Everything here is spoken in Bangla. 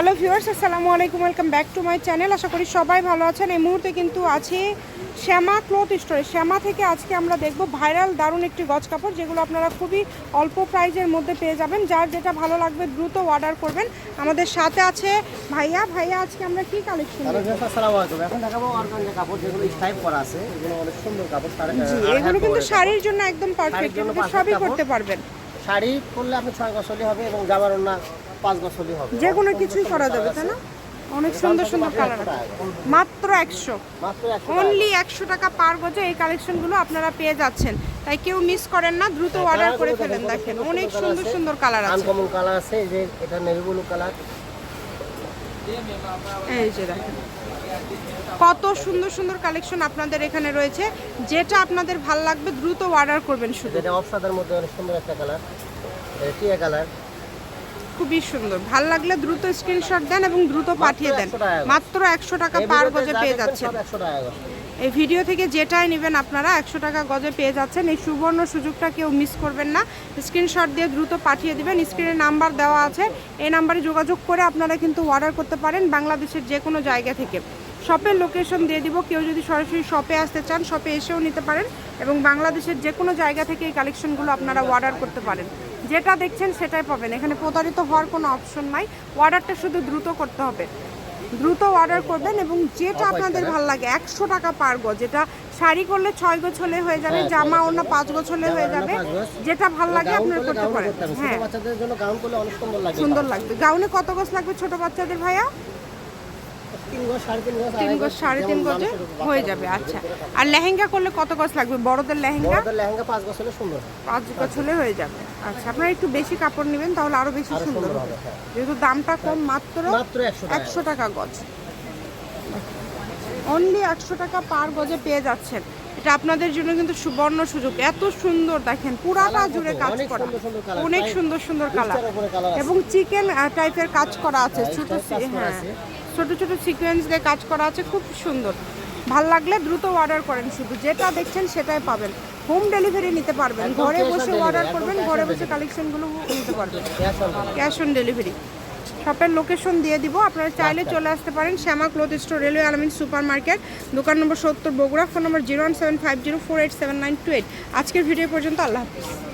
হ্যালো ভিউয়ার্স আসসালামু আলাইকুম welcome back to my channel. আশা করি সবাই ভালো আছেন। এই মুহূর্তে কিন্তু আছে শ্যামা ক্লথ স্টোরে। শ্যামা থেকে আজকে আমরা দেখব ভাইরাল দারুণ একটি গজ কাপড় যেগুলো আপনারা খুবই অল্প প্রাইজের মধ্যে পেয়ে যাবেন। যার যেটা ভালো লাগবে দ্রুত অর্ডার করবেন। আমাদের সাথে আছে ভাইয়া। ভাইয়া আজকে আমরা কি কালেকশন হ্যালো ভিউয়ার্স, আসসালামু আলাইকুম। এখন দেখাবো অর্গানজা কাপড় যেগুলো স্টাইপ করা আছে। এগুলো অনেক সুন্দর কাপড় সাড়ে জি আড়াই এগুলো কিন্তু শাড়ির জন্য একদম পারফেক্ট সবই করতে পারবেন। শাড়ি করলে আপনি ছয় গছলি হবে এবং জামার ওনা পাঁচ গছলি হবে। যে কোনো কিছুই করা যাবে তাই না? অনেক সুন্দর সুন্দর কালার 100 আছে। টাকা। মাত্র একশো। অনলি একশো টাকা। পার গজে এই কালেকশনগুলো আপনারা পেয়ে যাচ্ছেন। তাই কেউ মিস করেন না দ্রুত অর্ডার করে ফেলেন দেখেন অনেক সুন্দর সুন্দর কালার আছে। আনকমন কালার আছে যে এটা নেভি ব্লু কালার এই যে দেখেন। কত সুন্দর সুন্দর কালেকশন আপনাদের এখানে রয়েছে। যেটা আপনাদের ভালো লাগবে দ্রুত অর্ডার করবেন শুধু। যেটা অফসাদের মধ্যে অনেক সুন্দর একটা কালার টিয়া কালার খুবই সুন্দর। ভালো লাগলে দ্রুত স্ক্রিনশট দেন এবং দ্রুত পাঠিয়ে দেন। 100 টাকা। গজ। মাত্র একশো টাকা পার গজে পেয়ে যাচ্ছেন। এই ভিডিও থেকে যেটাই নেবেন আপনারা একশো টাকা গজে পেয়ে যাচ্ছেন। এই সুবর্ণ সুযোগটা কেউ মিস করবেন না। স্ক্রিনশট দিয়ে দ্রুত পাঠিয়ে দেবেন। স্ক্রিনে নাম্বার দেওয়া আছে। এই নাম্বারে যোগাযোগ করে আপনারা কিন্তু অর্ডার করতে পারেন বাংলাদেশের যে কোনো জায়গা থেকে। শপের লোকেশন দিয়ে দিব। কেউ যদি সরাসরি শপে আসতে চান শপে এসেও নিতে পারেন এবং বাংলাদেশের যে কোনো জায়গা থেকে এই কালেকশনগুলো আপনারা অর্ডার করতে পারেন। যেটা দেখছেন সেটাই পাবেন। এখানে প্রতারিত হওয়ার কোনো অপশন নাই। অর্ডারটা শুধু দ্রুত করতে হবে। দ্রুত অর্ডার করবেন এবং যেটা আপনাদের ভালো লাগে একশো টাকা পার গজ যেটা শাড়ি করলে ছয় গোছ হলে হয়ে যাবে হ্যাঁ, জামা অন্য পাঁচ গোছ হলে হয়ে যাবে। যেটা ভালো লাগে আপনারা করতে পারেন। হ্যাঁ। সুন্দর লাগবে। গাউনে কত গোছ লাগবে ছোট বাচ্চাদের ভাইয়া? তিন গজ সাড়ে তিন গজ গজে হয়ে যাবে আচ্ছা। আর লেহেঙ্গা করলে কত গোছ লাগবে? বড়দের লেহেঙ্গা? লেহেঙ্গা পাঁচ গজ হলে সুন্দর পাঁচ গোছ হলে হয়ে যাবে। আচ্ছা আপনারা একটু বেশি কাপড় নেবেন তাহলে আরও বেশি সুন্দর হবে। হ্যাঁ। যেহেতু দামটা কম মাত্র মাত্র একশো টাকা। গজ। অনলি একশো টাকা পার গজে পেয়ে যাচ্ছেন। এটা আপনাদের জন্য কিন্তু সুবর্ণ সুযোগ। এত সুন্দর দেখেন পুরাটা জুড়ে কাজ করা। অনেক সুন্দর সুন্দর কালার। এবং চিকেন টাইপের কাজ করা আছে। হ্যাঁ, ছোট হ্যাঁ। ছোট ছোট সিকোয়েন্স দিয়ে কাজ করা আছে খুব সুন্দর। ভালো লাগলে দ্রুত অর্ডার করেন শুধু। যেটা দেখছেন সেটাই পাবেন। হোম ডেলিভারি নিতে পারবেন। ঘরে বসে অর্ডার করবেন ঘরে বসে। কালেকশনগুলো নিতে পারবেন। Cash on delivery. শপের লোকেশন দিয়ে দিব। আপনারা চাইলে চলে আসতে পারেন Shyama cloth store railway Almin super market দোকান নম্বর সত্তর Bogura phone number zero one seven five zero four eight seven nine two eight আজকের ভিডিও পর্যন্ত আল্লাহ হাফিজ।